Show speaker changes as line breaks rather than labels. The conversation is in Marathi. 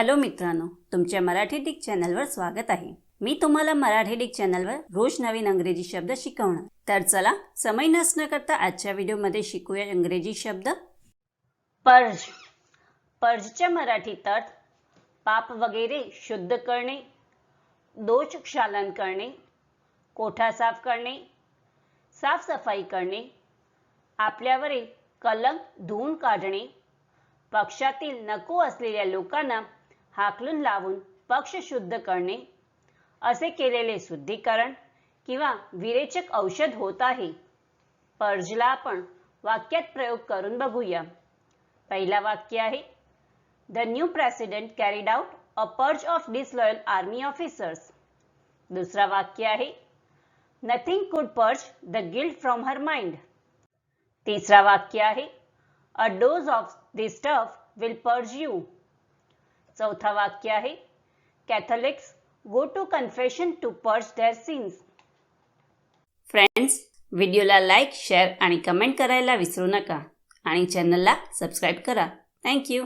हॅलो मित्रांनो तुमच्या मराठी डिक चॅनलवर स्वागत आहे. मी तुम्हाला मराठी डिक चॅनलवर रोज नवीन अंग्रेजी शब्द शिकवणार. तर चला समय नसणं करता आजच्या व्हिडिओमध्ये शिकूया इंग्रजी शब्द. पर्ज. पर्जच्या मराठीत अर्थ पाप वगैरे शुद्ध करणे दोष क्षालन करणे कोठा साफ करणे साफसफाई करणे आपल्यावरील कलंक धुवून काढणे पक्षातील नको असलेल्या लोकांना हाकलून लावून पक्ष शुद्ध करणे असे केलेले शुद्धीकरण किंवा विरेचक औषध होत आहे. पर्जला आपण वाक्यात प्रयोग करून बघूया. पहिला वाक्य आहे the new president carried out a purge of disloyal army officers दुसरा वाक्य आहे nothing could purge the guilt from her mind तिसरा वाक्य आहे a dose of this stuff will purge you चौथा वाक्य आहे. Catholics go to confession to purge their sins friends व्हिडिओला लाईक शेअर आणि कमेंट करायला विसरू नका. आणि चॅनलला सबस्क्राईब करा. थँक्यू